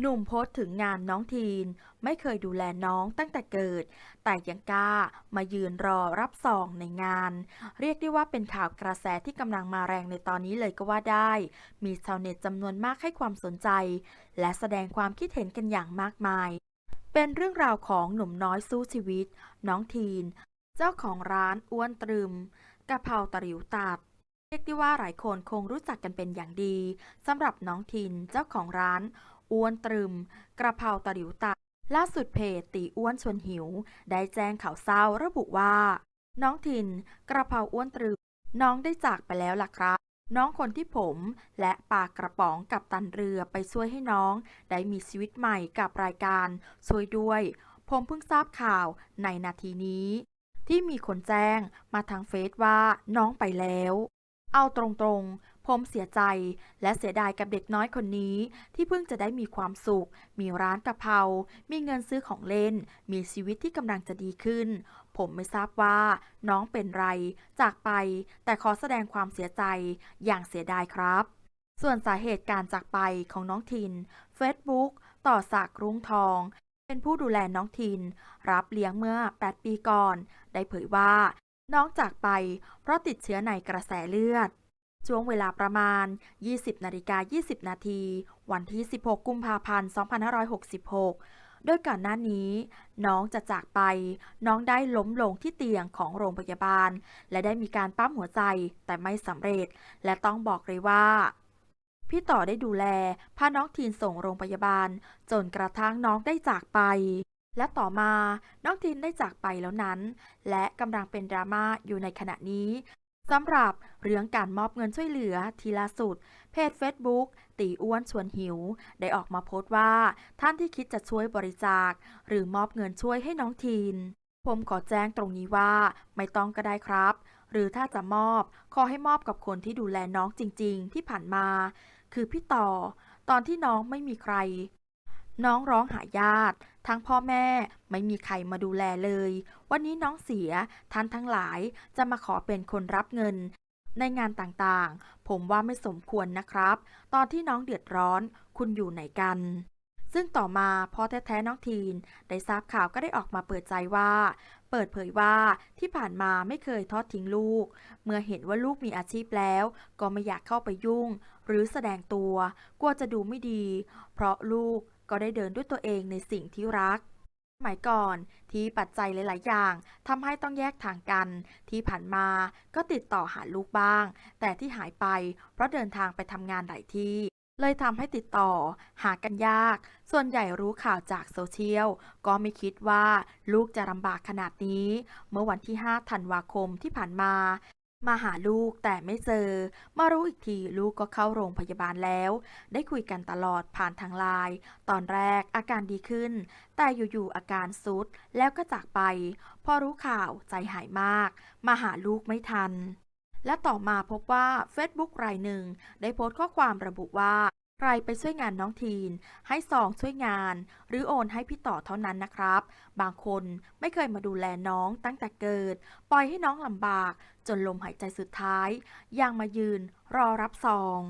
หนุ่มโพสต์ถึงงานน้องทีน ไม่เคยดูแลน้องตั้งแต่เกิด แต่ยังกล้ามายืนรอรับซองในงาน เรียกได้ว่าเป็นข่าวกระแสที่กำลังมาแรงในตอนนี้เลยก็ว่าได้ มีชาวเน็ตจำนวนมากให้ความสนใจ และแสดงความคิดเห็นกันอย่างมากมาย เป็นเรื่องราวของหนุ่มน้อยสู้ชีวิต น้องทีน เจ้าของร้านอ้วนตรึมกะเพราตะหริวตัดเรียกได้ว่าหลายคนคงรู้จักกันเป็นอย่างดีสำหรับน้องทินเจ้าของร้าน อ้วนตรึม กระเพราตะหลิวตัดล่าสุดเพจตีอ้วนชวนหิว ได้แจ้งข่าวเศร้าระบุว่า น้องทินกระเพราอ้วนตรึม น้องได้จากไปแล้วล่ะครับ น้องคนที่ผมและปากกระป๋องกับตันเรือไปช่วยให้น้อง ได้มีชีวิตใหม่กับรายการช่วยด้วย ผมเพิ่งทราบข่าวในนาทีนี้ ที่มีคนแจ้งมาทางเฟซว่าน้องไปแล้ว เอาตรงๆ ผมเสียใจและเสียดายกับเด็กน้อยคนนี้ ที่เพิ่งจะได้มีความสุข มีร้านกะเพรา มีเงินซื้อของเล่น มีชีวิตที่กำลังจะดีขึ้น ผมไม่ทราบว่าน้องเป็นไร จากไป แต่ขอแสดงความเสียใจอย่างเสียดายครับ ส่วนสาเหตุการจากไปของน้องทิน Facebook ต่อศักรุ้งทอง เป็นผู้ดูแลน้องทิน รับเลี้ยงเมื่อ 8 ปีก่อน ได้เผยว่า น้องจากไปเพราะติดเชื้อในกระแสเลือด ช่วงเวลาประมาณ 20 นาฬิกา 20 นาที วันที่ 16 กุมภาพันธ์ 2566 โดยก่อนหน้านี้ น้องจะจากไป น้องได้ล้มลงที่เตียงของโรงพยาบาล และได้มีการปั๊มหัวใจแต่ไม่สำเร็จ และต้องบอกเลยว่า พี่ต่อได้ดูแล พาน้องทีนส่งโรงพยาบาล จนกระทั่งน้องได้จากไปและต่อมาน้องทีนได้จากไปแล้วนั้น และกำลังเป็นดราม่าอยู่ในขณะนี้ สำหรับเรื่องการมอบเงินช่วยเหลือทีล่าสุด เพจ Facebook ตีอ้วนชวนหิว ได้ออกมาโพสต์ว่า ท่านที่คิดจะช่วยบริจาค หรือมอบเงินช่วยให้น้องทีน ผมขอแจ้งตรงนี้ว่า ไม่ต้องก็ได้ครับ หรือถ้าจะมอบ ขอให้มอบกับคนที่ดูแลน้องจริง ๆ ที่ผ่านมา คือพี่ต่อ ตอนที่น้องไม่มีใคร น้องร้องหาญาติ ทั้งพ่อแม่ไม่มีใครมาดูแลเลย วันนี้น้องเสีย ท่านทั้งหลายจะมาขอเป็นคนรับเงิน ในงานต่างๆ ผมว่าไม่สมควรนะครับ ตอนที่น้องเดือดร้อน คุณอยู่ไหนกันซึ่งต่อมาพ่อแท้ๆน้องทีน ได้ทราบข่าวก็ได้ออกมาเปิดใจว่า เปิดเผยว่าที่ผ่านมาไม่เคยทอดทิ้งลูก เมื่อเห็นว่าลูกมีอาชีพแล้ว ก็ไม่อยากเข้าไปยุ่ง หรือแสดงตัว กลัวจะดูไม่ดี เพราะลูก ก็ได้เดินด้วยตัวเองในสิ่งที่รักสมัยก่อนที่ปัจจัยหลาย ๆ อย่างทำให้ต้องแยกทางกัน ที่ผ่านมาก็ติดต่อหาลูกบ้าง แต่ที่หายไปเพราะเดินทางไปทำงานหลายที่ เลยทำให้ติดต่อ หากันยาก ส่วนใหญ่รู้ข่าวจากโซเชียล ก็ไม่คิดว่าลูกจะลำบากขนาดนี้ เมื่อวันที่ 5 ธันวาคมที่ผ่านมา มาหาลูกแต่ไม่เจอ มารู้อีกทีลูกก็เข้าโรงพยาบาลแล้ว ได้คุยกันตลอดผ่านทางไลน์ ตอนแรกอาการดีขึ้น แต่อยู่ๆอาการซุดแล้วก็จากไป พอรู้ข่าวใจหายมาก มาหาลูกไม่ทัน และต่อมาพบว่า Facebook รายหนึ่ง ได้โพสต์ข้อความระบุว่า ใครไปช่วยงานน้องทีน ให้ซองช่วยงาน หรือโอนให้พี่ต่อเท่านั้นนะครับ บางคนไม่เคยมาดูแลน้องตั้งแต่เกิด ปล่อยให้น้องลำบาก จนลมหายใจสุดท้าย ยังมายืนรอรับซอง